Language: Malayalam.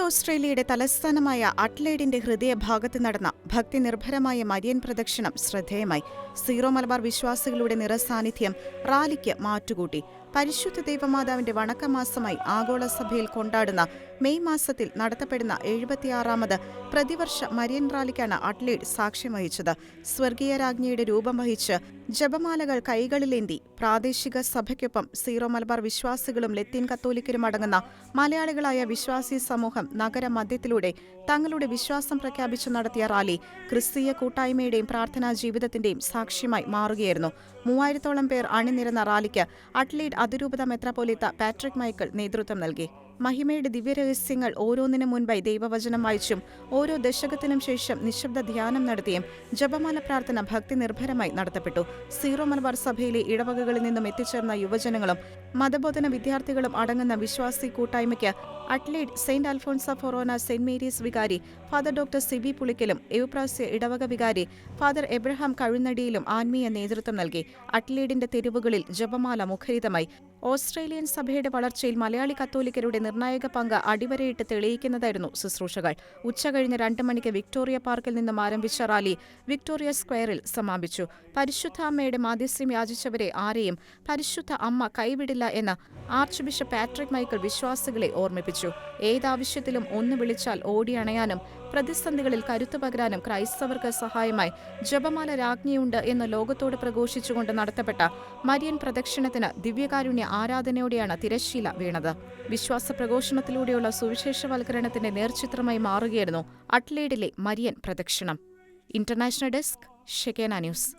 ഓസ്ട്രേലിയയുടെ തലസ്ഥാനമായ അട്ലേഡിന്റെ ഹൃദയഭാഗത്ത് നടന്ന ഭക്തിനിർഭരമായ മരിയൻ പ്രദക്ഷിണം ശ്രദ്ധേയമായി. സീറോ മലബാർ വിശ്വാസികളുടെ നിറസാന്നിധ്യം റാലിക്ക് മാറ്റുകൂട്ടി. പരിശുദ്ധ ദൈവമാതാവിന്റെ വണക്കമാസമായി ആഗോള സഭയിൽ കൊണ്ടാടുന്ന മെയ് മാസത്തിൽ നടത്തപ്പെടുന്ന എഴുപത്തിയാറാമത് പ്രതിവർഷ മരിയൻ റാലിക്കാണ് അട്ലേഡ് സാക്ഷ്യം വഹിച്ചത്. സ്വർഗീയ രാജ്ഞിയുടെ രൂപം വഹിച്ച് ജപമാലകൾ കൈകളിലേന്തി പ്രാദേശിക സഭയ്ക്കൊപ്പം സീറോ മലബാർ വിശ്വാസികളും ലത്തീൻ കത്തോലിക്കരും അടങ്ങുന്ന മലയാളികളായ വിശ്വാസി സമൂഹം നഗരമധ്യത്തിലൂടെ തങ്ങളുടെ വിശ്വാസം പ്രഖ്യാപിച്ചു നടത്തിയ റാലി ക്രിസ്തീയ കൂട്ടായ്മയുടെയും പ്രാർത്ഥനാ ജീവിതത്തിന്റെയും സാക്ഷ്യമായി മാറുകയായിരുന്നു. മൂവായിരത്തോളം പേർ അണിനിരന്ന റാലിക്ക് അട്ലീഡ് അതിരൂപത മെത്രാപ്പൊലിത്ത പാട്രിക് മൈക്കിൾ നേതൃത്വം നൽകി. മഹിമയുടെ ദിവ്യരഹസ്യങ്ങൾ ഓരോന്നിനു മുൻപായി ദൈവവചനം വായിച്ചും ഓരോ ദശകത്തിനും ശേഷം നിശബ്ദ ധ്യാനം നടത്തിയും ജപമാല പ്രാർത്ഥന ഭക്തി നിർഭരമായി നടത്തപ്പെട്ടു. സീറോ മലബാർ സഭയിലെ ഇടവകകളിൽ നിന്നും എത്തിച്ചേർന്ന യുവജനങ്ങളും മതബോധന വിദ്യാർത്ഥികളും അടങ്ങുന്ന വിശ്വാസി കൂട്ടായ്മയ്ക്ക് Adelaide saint Alphonsa forane saint Mary's വികാരി ഫാദർ ഡോക്ടർ സിബി പുളിക്കലും എവുപ്രാസ്യ ഇടവക വികാരി ഫാദർ എബ്രഹാം കഴുന്നടിയിലും ആത്മീയ നേതൃത്വം നൽകി. അറ്റ്ലീഡിന്റെ തെരുവുകളിൽ ജപമാല മുഖരിതമായി ഓസ്ട്രേലിയൻ സഭയുടെ വളർച്ചയിൽ മലയാളി കത്തോലിക്കരുടെ നിർണായക പങ്ക് അടിവരയിട്ട് തെളിയിക്കുന്നതായിരുന്നു ശുശ്രൂഷകൾ. ഉച്ചകഴിഞ്ഞ് രണ്ട് മണിക്ക് വിക്ടോറിയ പാർക്കിൽ നിന്നും ആരംഭിച്ച റാലി വിക്ടോറിയ സ്ക്വയറിൽ സമാപിച്ചു. പരിശുദ്ധ അമ്മയുടെ മാധ്യസ്ഥ്യം യാചിച്ചവരെ ആരെയും പരിശുദ്ധ അമ്മ കൈവിടില്ല എന്ന് ആർച്ച് ബിഷപ്പ് പാട്രിക് മൈക്കിൾ വിശ്വാസികളെ ഓർമ്മിപ്പിച്ചു. ഏതാവശ്യത്തിലും ഒന്ന് വിളിച്ചാൽ ഓടിയണയാനും പ്രതിസന്ധികളിൽ കരുത്തു പകരാനും ക്രൈസ്തവർക്ക് സഹായമായി ജപമാല രാജ്ഞിയുണ്ട് എന്ന് ലോകത്തോട് പ്രഘോഷിച്ചുകൊണ്ട് നടത്തപ്പെട്ട മരിയൻ പ്രദക്ഷിണത്തിന് ദിവ്യകാരുണ്യ ആരാധനയോടെയാണ് തിരശ്ശീല വീണത്. വിശ്വാസ പ്രഘോഷണത്തിലൂടെയുള്ള സുവിശേഷവൽക്കരണത്തിന്റെ നേർചിത്രമായി മാറുകയായിരുന്നു അട്ലേഡിലെ മരിയൻ പ്രദക്ഷിണം. International desk Shekinah news.